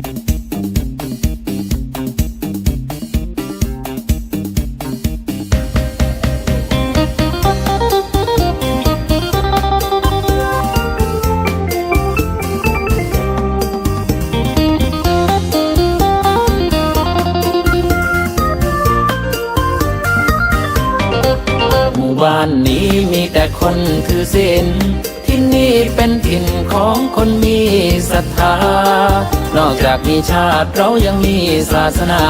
หมู่บ้านนี้มีแต่คนถือศีล่นี่เป็นถิ่นของคนมีศรัทธา นอกจากมีชาติเรายังมีศาสนา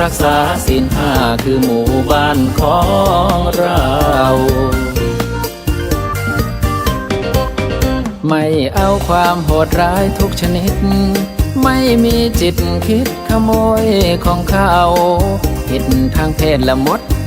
รักษาศีลห้าคือหมู่บ้านของเราไม่เอาความโหดร้ายทุกชนิด ไม่มีจิตคิดขโมยของเขา ผิดทางเพศละมด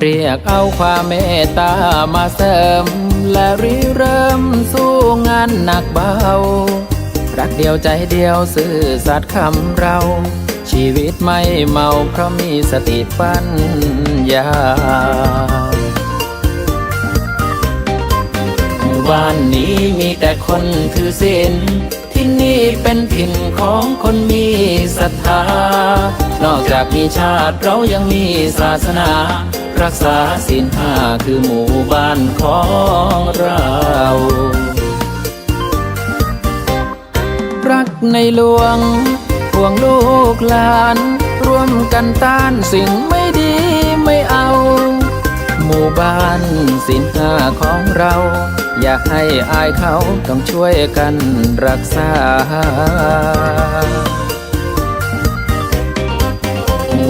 เรียกเอาความเมตตามาเสริม และริเริ่มสู้งานหนักเบา รักเดียวใจเดียวซื่อสัตย์คำเรา ชีวิตไม่เมาเพราะมีสติปัญญาบ้านนี้มีแต่คนถือศีลที่นี่เป็นถิ่นของคนมีศรัทธา นอกจากมีชาติเรายังมีศาสนา รักษาศีลห้าคือหมู่บ้านของเรา รักในหลวงห่วงลูกหลาน ร่วมกันต้านสิ่งไม่ดีไม่เอา หมู่บ้านสินห้าของเรา อย่าให้อายเขาต้องช่วยกันรักษา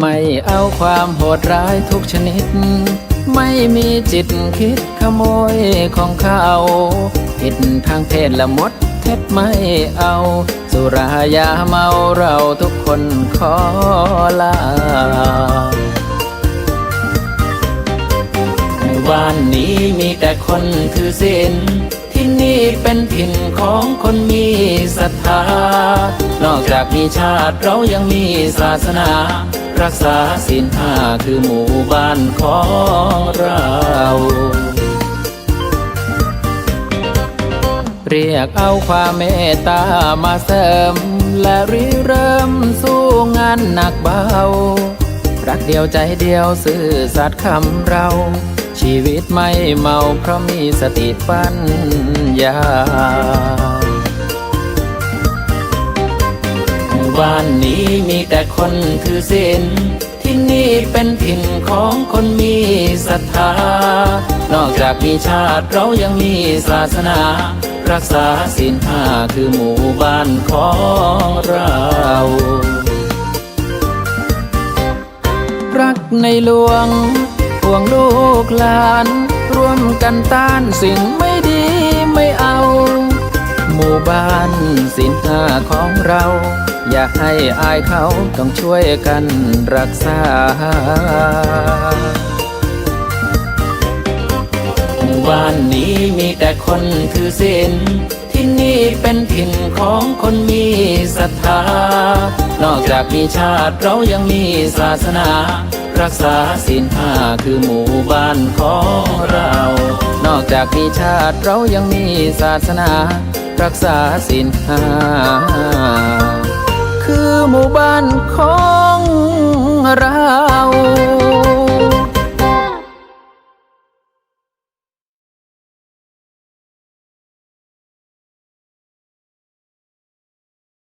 ไม่เอาความโหดร้ายทุกชนิด ไม่มีจิตคิดขโมยของเขาผิดทางเพศละมดเท็จไม่เอา สุรายาเมาเราทุกคนขอลาหมู่บ้านนี้มีแต่คนถือศีลที่นี่เป็นถิ่นของคนมีศรัท ธานอกจากมีชาติเรายังมีศาสนา รักษาศีลห้าคือหมู่บ้านของเราเรียกเอาความเมตตามาเสริม และริเริ่มสู้งานหนักเบา รักเดียวใจเดียวซื่อสัตย์คำเรา ชีวิตไม่เมาเพราะมีสติปัญญา บ้านนี้มีแต่คนถือศีลที่นี่เป็นถิ่นของคนมีศรัทธา นอกจากมีชาติเรายังมีศาสนา รักษาศีลห้าคือหมู่บ้านของเรา รักในหลวงห่วงลูกหลาน ร่วมกันต้านสิ่งไม่ดี หมู่บ้านสินห้าของเรา อย่าให้อายเขาต้องช่วยกันรักษาหมู่บ้านนี้มีแต่คนถือศีลที่นี่เป็นถิ่นของคนมีศรัทธานอกจากมีชาติเรายังมีศาสนารักษาศีลห้าคือหมู่บ้านของเรา นอกจากมีชาติเรายังมีศาสนา รักษาสินหาคือหมู่บ้านของเรา